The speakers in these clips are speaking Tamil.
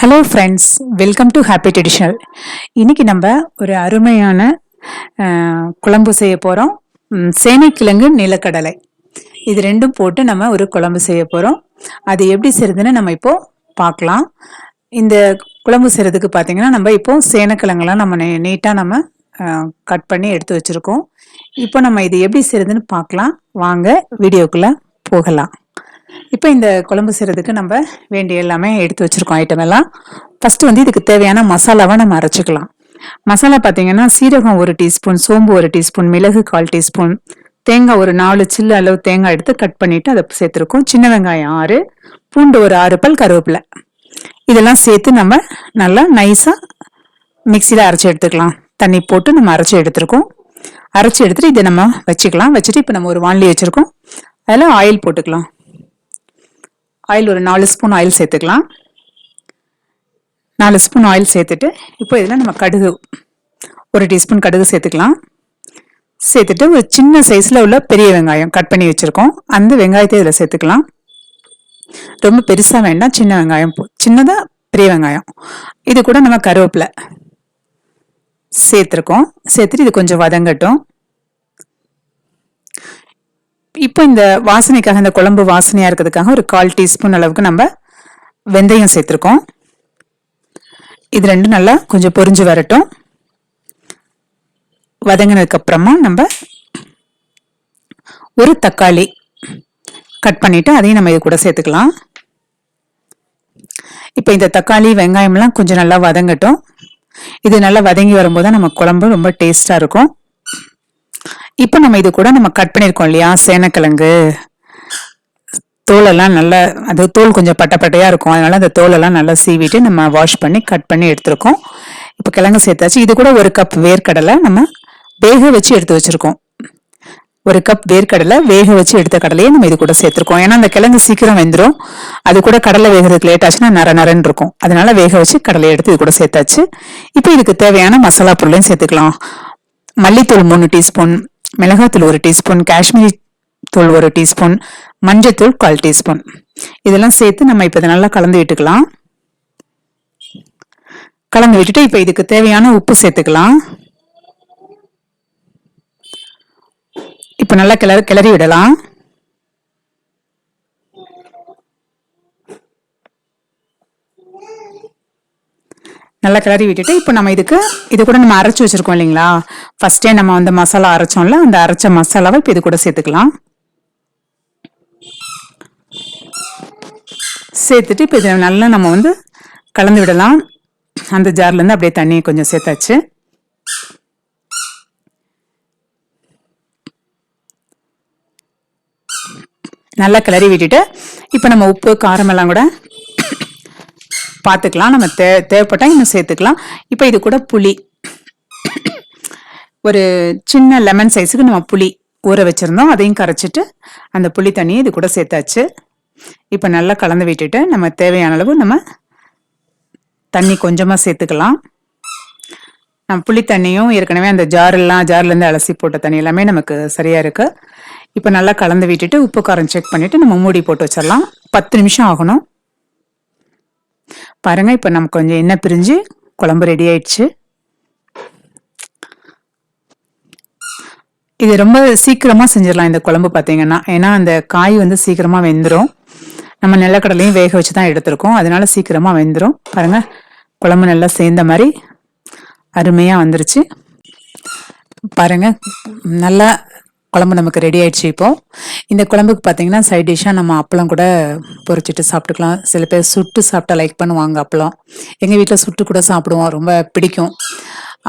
Hello friends welcome to happy traditional இன்றைக்கி நம்ம ஒரு அருமையான குழம்பு செய்ய போகிறோம் சேனைக்கிழங்கு நிலக்கடலை. இது ரெண்டும் போட்டு நம்ம ஒரு குழம்பு செய்ய போகிறோம் அது எப்படி செய்யுதுன்னு நம்ம இப்போது பார்க்கலாம். இந்த குழம்பு செய்கிறதுக்கு பார்த்தீங்கன்னா நம்ம இப்போது சேனைக்கிழங்கெல்லாம் நம்ம நீட்டாக நம்ம கட் பண்ணி எடுத்து வச்சுருக்கோம். இப்போ நம்ம இது எப்படி செய்யுதுன்னு பார்க்கலாம். வாங்க வீடியோக்குள்ளே போகலாம். இப்போ இந்த குழம்பு செய்கிறதுக்கு நம்ம வேண்டிய எல்லாமே எடுத்து வச்சுருக்கோம் ஐட்டம் எல்லாம். ஃபஸ்ட்டு வந்து இதுக்கு தேவையான மசாலாவை நம்ம அரைச்சிக்கலாம். மசாலா பார்த்தீங்கன்னா சீரகம் ஒரு டீஸ்பூன் சோம்பு ஒரு டீஸ்பூன் மிளகு கால் டீஸ்பூன் தேங்காய் ஒரு நாலு சில்லு அளவு தேங்காய் எடுத்து கட் பண்ணிட்டு அதை சேர்த்துருக்கோம். சின்ன வெங்காயம் ஆறு பூண்டு ஒரு ஆறு பல் கருவேப்பிலை. இதெல்லாம் சேர்த்து நம்ம நல்லா நைஸாக மிக்சியில் அரைச்சி எடுத்துக்கலாம். தண்ணி போட்டு நம்ம அரைச்சி எடுத்துருக்கோம். அரைச்சி எடுத்துட்டு இதை நம்ம வச்சுக்கலாம். வச்சுட்டு இப்போ நம்ம ஒரு வாண்லி வச்சுருக்கோம். அதில் ஆயில் போட்டுக்கலாம். ஆயில் ஒரு நாலு ஸ்பூன் ஆயில் சேர்த்துக்கலாம். நாலு ஸ்பூன் ஆயில் சேர்த்துட்டு இப்போ இதில் நம்ம கடுகு ஒரு டீஸ்பூன் கடுகு சேர்த்துக்கலாம். சேர்த்துட்டு ஒரு சின்ன சைஸில் உள்ள பெரிய வெங்காயம் கட் பண்ணி வச்சுருக்கோம். அந்த வெங்காயத்தை இதில் சேர்த்துக்கலாம். ரொம்ப பெருசாக வேண்டாம் சின்ன வெங்காயம் போ சின்னதாக பெரிய வெங்காயம். இது கூட நம்ம கருவேப்பிலை சேர்த்துருக்கோம். சேர்த்துட்டு இது கொஞ்சம் வதங்கட்டும். இப்போ இந்த வாசனைக்காக இந்த குழம்பு வாசனையாக இருக்கிறதுக்காக ஒரு கால் டீஸ்பூன் அளவுக்கு நம்ம வெந்தயம் சேர்த்துருக்கோம். இது ரெண்டும் நல்லா கொஞ்சம் பொரிஞ்சு வரட்டும். வதங்கினதுக்கப்புறமா நம்ம ஒரு தக்காளி கட் பண்ணிவிட்டு அதையும் நம்ம இது கூட சேர்த்துக்கலாம். இப்போ இந்த தக்காளி வெங்காயம்லாம் கொஞ்சம் நல்லா வதங்கட்டும். இது நல்லா வதங்கி வரும்போது தான் நம்ம குழம்பு ரொம்ப டேஸ்ட்டாக இருக்கும். இப்போ நம்ம இது கூட நம்ம கட் பண்ணியிருக்கோம் இல்லையா? சேனக்கிழங்கு. தோலெல்லாம் நல்லா அது தோல் கொஞ்சம் பட்டை பட்டையாக இருக்கும். அதனால அந்த தோலெல்லாம் நல்லா சீவிட்டு நம்ம வாஷ் பண்ணி கட் பண்ணி எடுத்திருக்கோம். இப்போ கிழங்கு சேர்த்தாச்சு. இது கூட ஒரு கப் வேர்க்கடலை நம்ம வேக வச்சு எடுத்து வச்சிருக்கோம். ஒரு கப் வேர்க்கடலை வேக வச்சு எடுத்த கடலையே நம்ம இது கூட சேர்த்துருக்கோம். ஏன்னா அந்த கிழங்கு சீக்கிரம் வெந்துடும் அது கூட கடலை வேகிறதுக்கு லேட் ஆச்சுன்னா நர நரன்னு இருக்கும். அதனால வேக வச்சு கடலையை எடுத்து இது கூட சேர்த்தாச்சு. இப்போ இதுக்கு தேவையான மசாலா பொருளையும் சேர்த்துக்கலாம். மல்லித்தூள் மூணு டீஸ்பூன் மிளகாத்தூள் ஒரு டீஸ்பூன் காஷ்மீரி தூள் ஒரு டீஸ்பூன் மஞ்சத்தூள் கால் டீஸ்பூன். இதெல்லாம் சேர்த்து நம்ம இப்போ இதை நல்லா கலந்து விட்டுக்கலாம். கலந்து விட்டுட்டு இப்போ இதுக்கு தேவையான உப்பு சேர்த்துக்கலாம். இப்போ நல்லா கிளறி கிளறி விடலாம். நல்லா கிளறி விட்டுட்டு இப்போ நம்ம இதுக்கு இது கூட நம்ம அரைச்சி வச்சிருக்கோம் இல்லைங்களா? ஃபர்ஸ்டே நம்ம வந்து மசாலா அரைச்சோம்ல அந்த அரைச்ச மசாலாவை இப்போ இது கூட சேர்த்துக்கலாம். சேர்த்துட்டு இப்போ இதை நல்லா நம்ம வந்து கலந்து விடலாம். அந்த ஜார்லேருந்து அப்படியே தண்ணியை கொஞ்சம் சேர்த்தாச்சு. நல்லா கிளறி விட்டுட்டு இப்போ நம்ம உப்பு காரமெல்லாம் கூட பார்த்துக்கலாம் நம்ம தே தேவைப்பட்டால் இன்னும் சேர்த்துக்கலாம். இப்போ இது கூட புளி. ஒரு சின்ன லெமன் சைஸுக்கு நம்ம புளி ஊற வச்சுருந்தோம். அதையும் கரைச்சிட்டு அந்த புளி தண்ணியை இது கூட சேர்த்தாச்சு. இப்போ நல்லா கலந்து விட்டுட்டு நம்ம தேவையான அளவு நம்ம தண்ணி கொஞ்சமாக சேர்த்துக்கலாம். நம்ம புளி தண்ணியும் ஏற்கனவே அந்த ஜாரெல்லாம் ஜார்லேருந்து அலசி போட்ட தண்ணி எல்லாமே நமக்கு சரியாக இருக்குது இப்போ நல்லா கலந்து விட்டுட்டு உப்பு காரம் செக் பண்ணிவிட்டு நம்ம மூடி போட்டு வச்சிடலாம். பத்து நிமிஷம் ஆகணும். பாருங்க இப்போ நமக்கு கொஞ்சம் எண்ணெய் பிரிஞ்சு குழம்பு ரெடி ஆயிடுச்சு. இது ரொம்ப சீக்கிரமாக செஞ்சிடலாம் இந்த குழம்பு பார்த்தீங்கன்னா ஏன்னா அந்த காய் வந்து சீக்கிரமாக வெந்துடும் நம்ம நிலக்கடலையும் வேக வச்சு தான் எடுத்திருக்கோம். அதனால சீக்கிரமாக வெந்துடும் பாருங்க குழம்பு நல்லா சேர்ந்த மாதிரி அருமையாக வந்துருச்சு. பாருங்க நல்லா குழம்பு நமக்கு ரெடி ஆயிடுச்சு இப்போ. இந்த குழம்புக்கு பார்த்தீங்கன்னா சைட் டிஷ்ஷாக நம்ம அப்பளம் கூட பொரிச்சிட்டு சாப்பிட்டுக்கலாம். சில பேர் சுட்டு சாப்பிட்டா லைக் பண்ணுவாங்க அப்பளம். எங்கள் வீட்டில் சுட்டு கூட சாப்பிடுவோம். ரொம்ப பிடிக்கும்.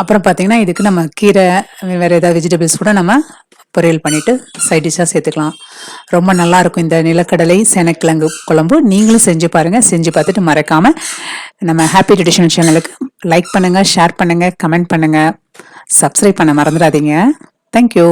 அப்புறம் பார்த்தீங்கன்னா இதுக்கு நம்ம கீரை வேறு ஏதாவது வெஜிடபிள்ஸ் கூட நம்ம பொரியல் பண்ணிட்டு சைட் டிஷ்ஷாக சேர்த்துக்கலாம். ரொம்ப நல்லா இருக்கும் இந்த நிலக்கடலை செனக்கிழங்கு குழம்பு. நீங்களும் செஞ்சு பாருங்கள் செஞ்சு பார்த்துட்டு மறக்காமல் நம்ம ஹாப்பி ட்ரெடிஷனல் சேனலுக்கு லைக் பண்ணுங்கள் ஷேர் பண்ணுங்கள் கமெண்ட் பண்ணுங்கள் சப்ஸ்கிரைப் பண்ண மறந்துடாதீங்க. Thank you